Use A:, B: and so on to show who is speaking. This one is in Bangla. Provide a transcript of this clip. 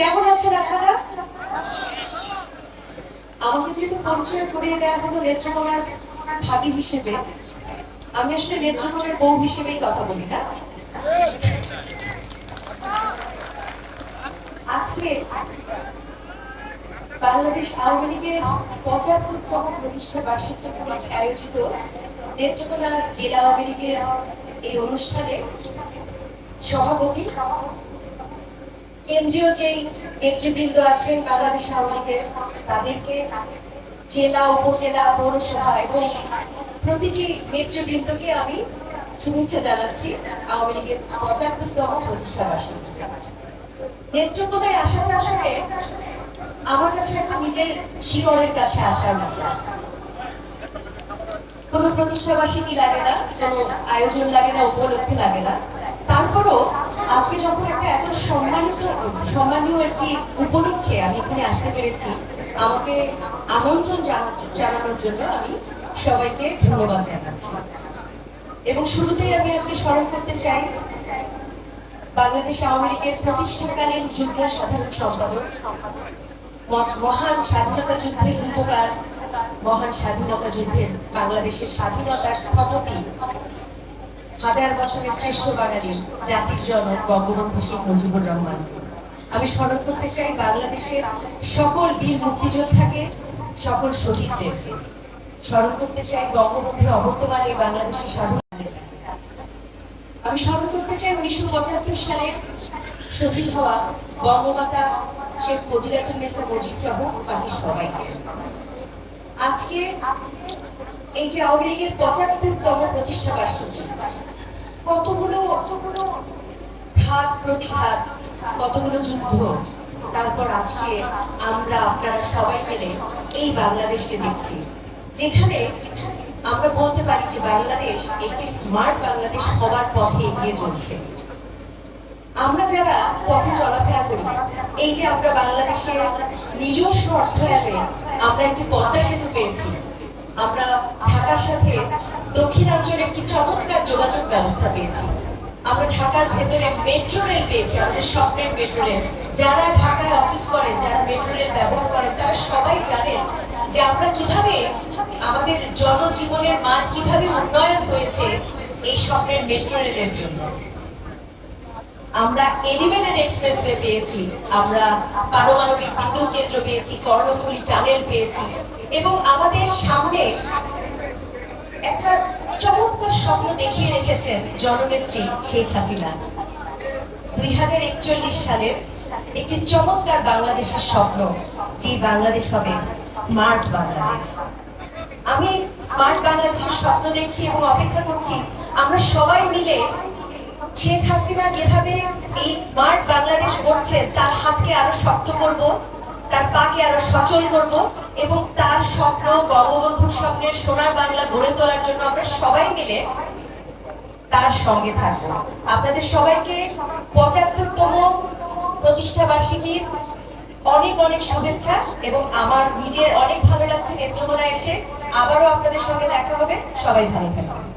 A: কেমন আছেন আপনারা? আমাকে যেহেতু পরিচয় করিয়ে দেওয়া হলো নেত্রকোনার ভাবি হিসেবে, আমি আসলে নেত্রকোনার বউ হিসেবেই কথা বলি, না? আজকে বাংলাদেশ আওয়ামী লীগের পঁচাত্তরতম প্রতিষ্ঠা বার্ষিকী আয়োজিত নেত্রকোনা জেলা আওয়ামী লীগের এই অনুষ্ঠানে সভাপতি কেন্দ্রীয় যেই নেতৃবৃন্দ আছেন বাংলাদেশ আওয়ামী লীগের, তাদেরকে জেলা, উপজেলা, পৌরসভা এবং প্রতিটি নেতৃবৃন্দকে আমি শুভেচ্ছা জানাচ্ছি আওয়ামী লীগের পঁচাত্তরতম প্রতিষ্ঠা বার্ষিকী। নেত্রকোনায় আসাটা আসলে আমার কাছে একটা নিজের শিকড়ের কাছে আসার মতো। কোনো প্রতিষ্ঠাবাসী বার্ষিকী লাগে না, কোনো আয়োজন লাগে না, উপলক্ষে লাগে না। তারপরও আজকে যখন একটা এত সম্মানিত, সম্মানীয় একটি উপলক্ষে আমি এখানে আসতে পেরেছি, আমাকে আমন্ত্রণ জানানোর জন্য আমি সবাইকে ধন্যবাদ জানাচ্ছি। এবং শুরুতেই আমি আজকে স্মরণ করতে চাই, বাংলাদেশ আওয়ামী লীগের প্রতিষ্ঠাকালীন যুগ্ম সাধারণ সম্পাদক মহান স্বাধীনতা যুদ্ধের উপকার মহান স্বাধীনতা যুদ্ধের বাংলাদেশের স্বাধীনতার স্থপতি হাজার বছরের শ্রেষ্ঠ বাঙালি, জাতির জনক বঙ্গবন্ধু শেখ মুজিবুর রহমান। আমি স্মরণ করতে চাই বাংলাদেশের সকল বীর মুক্তিযোদ্ধাকে, সকল শহীদদেরকে স্মরণ করতে চাই বঙ্গবন্ধুর অবর্তমানে বাংলাদেশের স্বাধীনতা আমি স্মরণ করতে চাই উনিশশো পঁচাত্তর সালে শহীদ হওয়া বঙ্গমাতা শেখ ফজিলাতুন্নেসা মুজিব সহ বাকি সবাইকে। আজকে এই যে আওয়ামী লীগের পঁচাত্তরতম প্রতিষ্ঠা বার্ষিকী কতগুলো ঘাত প্রতিঘাত, কতগুলো যুদ্ধ? তারপর আজকে আমরা আপনারা সবাই মিলে এই বাংলাদেশকে দেখছি। যেখানে আমরা বলতে পারি যে বাংলাদেশ একটি স্মার্ট বাংলাদেশ হওয়ার পথে এগিয়ে চলছে। আমরা যারা পথে চলাফেরা করি, এই যে আমরা বাংলাদেশে নিজস্ব অর্থায়নে আমরা একটি পদ্মা সেতু পেয়েছি। আমরা ঢাকার সাথে দক্ষিণাঞ্চলে একটি যোগাযোগ ব্যবস্থা পেয়েছি। আমরা ঢাকার ভেতরে মেট্রো রেল পেয়েছি, আমাদের স্বপ্নের মেট্রো রেল যারা ঢাকায় অফিস করেন, যারা মেট্রো রেল ব্যবহার করেন, তারা সবাই জানেন যে আমরা কীভাবে আমাদের জনজীবনের মান কীভাবে উন্নয়ন হয়েছে এই স্বপ্নের মেট্রো রেলের জন্য। আমরা এলিভেটেড এক্সপ্রেসওয়ে পেয়েছি, আমরা পারমাণবিক বিদ্যুৎ কেন্দ্র পেয়েছি, কর্ণফুলী টানেল পেয়েছি, এবং আমাদের সামনে একটা চমৎকার স্বপ্ন দেখিয়ে রেখেছেন জননেত্রী শেখ হাসিনা। দুই হাজার একচল্লিশ সালের একটি চমৎকার বাংলাদেশের স্বপ্ন, যে বাংলাদেশ হবে স্মার্ট বাংলাদেশ। আমি স্মার্ট বাংলাদেশের স্বপ্ন দেখছি এবং অপেক্ষা করছি, আমরা সবাই মিলে শেখ হাসিনা যেভাবে এই স্মার্ট বাংলাদেশ করছেন তার হাতকে আরও শক্ত করব তার পাকে আরও সচল করব এবং তার স্বপ্ন বঙ্গবন্ধুর স্বপ্নের সোনার বাংলা গড়ে তোলার জন্য আমরা সবাই মিলে তার সঙ্গে থাকব। আপনাদের সবাইকে পঁচাত্তরতম প্রতিষ্ঠা বার্ষিকীর অনেক অনেক শুভেচ্ছা এবং আমার নিজের অনেক ভালো লাগছে নেত্রকোনা এসে। আবারও আপনাদের সঙ্গে দেখা হবে। সবাই ভালো থাকবেন।